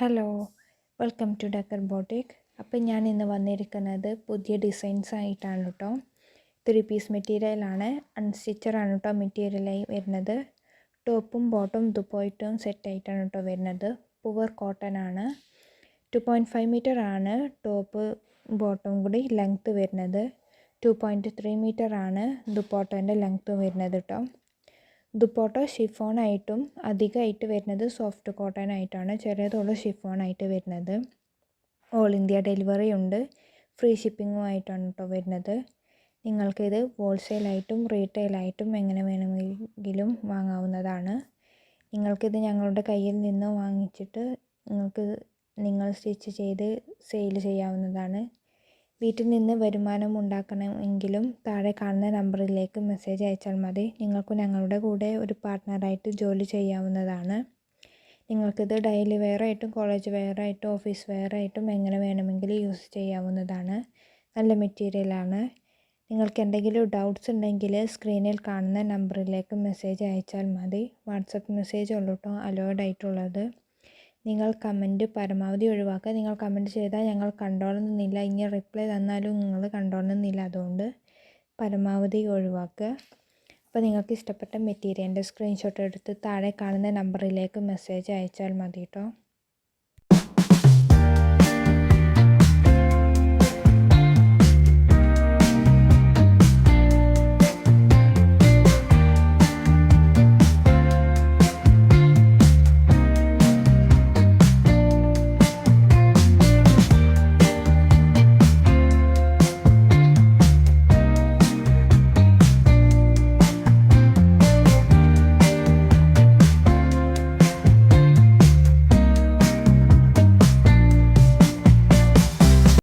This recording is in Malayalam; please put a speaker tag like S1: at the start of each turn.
S1: Hello welcome to decor boutique അപ്പം ഞാൻ ഇന്ന് വന്നിരിക്കുന്നത് പുതിയ ഡിസൈൻസ് ആയിട്ടാണ് കേട്ടോ ത്രീ പീസ് മെറ്റീരിയലാണ് അൺസ്റ്റിച്ചറാണ് കേട്ടോ മെറ്റീരിയലായി വരുന്നത്. ടോപ്പും ബോട്ടും ദുപ്പോയിട്ടും സെറ്റായിട്ടാണ് കേട്ടോ വരുന്നത്. പുവർ കോട്ടൺ ആണ്. ടു പോയിന്റ് ഫൈവ് മീറ്റർ ആണ് ടോപ്പ് ബോട്ടും കൂടി ലെങ്ത്ത് വരുന്നത്. ടു പോയിന്റ് ത്രീ മീറ്റർ ആണ് ദുപ്പോട്ടന്റെ ലെങ്ത്ത് വരുന്നത് കേട്ടോ ദുപ്പോട്ട ഷിഫോൺ ആയിട്ടും അധികമായിട്ട് വരുന്നത് സോഫ്റ്റ് കോട്ടൺ ആയിട്ടാണ് ചെറിയതുള്ള ഷിഫോൺ ആയിട്ട് വരുന്നത്. ഓൾ ഇന്ത്യ ഡെലിവറി ഉണ്ട്. ഫ്രീ ഷിപ്പിങ്ങും ആയിട്ടാണ് കേട്ടോ വരുന്നത്. നിങ്ങൾക്കിത് ഹോൾസെയിലായിട്ടും റീറ്റെയിലായിട്ടും എങ്ങനെ വേണമെങ്കിലും വാങ്ങാവുന്നതാണ്. നിങ്ങൾക്കിത് ഞങ്ങളുടെ കയ്യിൽ നിന്ന് വാങ്ങിച്ചിട്ട് നിങ്ങൾക്ക് നിങ്ങൾ സ്റ്റിച്ച് ചെയ്ത് സെയിൽ ചെയ്യാവുന്നതാണ്. വീട്ടിൽ നിന്ന് വരുമാനം ഉണ്ടാക്കണമെങ്കിലും താഴെ കാണുന്ന നമ്പറിലേക്ക് മെസ്സേജ് അയച്ചാൽ മതി. നിങ്ങൾക്ക് ഞങ്ങളുടെ കൂടെ ഒരു പാർട്ട്ണറായിട്ട് ജോലി ചെയ്യാവുന്നതാണ്. നിങ്ങൾക്കിത് ഡെയിലി വെയർ ആയിട്ടും കോളേജ് വെയർ ആയിട്ടും ഓഫീസ് വെയർ ആയിട്ടും എങ്ങനെ വേണമെങ്കിലും യൂസ് ചെയ്യാവുന്നതാണ്. നല്ല മെറ്റീരിയലാണ് നിങ്ങൾക്ക് എന്തെങ്കിലും ഡൗട്ട്സ് ഉണ്ടെങ്കിൽ സ്ക്രീനിൽ കാണുന്ന നമ്പറിലേക്ക് മെസ്സേജ് അയച്ചാൽ മതി. വാട്സപ്പ് മെസ്സേജ് ഉള്ളൂ കേട്ടോ അലോഡ് ആയിട്ടുള്ളത്. നിങ്ങൾ കമന്റ് പരമാവധി ഒഴിവാക്കുക. നിങ്ങൾ കമന്റ് ചെയ്താൽ ഞങ്ങൾ കണ്ടോളുന്നില്ല ഇനി റിപ്ലൈ തന്നാലും നിങ്ങൾ കണ്ടോളുന്നില്ല അതുകൊണ്ട് പരമാവധി ഒഴിവാക്കുക. അപ്പോൾ നിങ്ങൾക്ക് ഇഷ്ടപ്പെട്ട മെറ്റീരിയലിന്റെ സ്ക്രീൻഷോട്ട് എടുത്ത് താഴെ കാണുന്ന നമ്പറിലേക്ക് മെസ്സേജ് അയച്ചാൽ മതി കേട്ടോ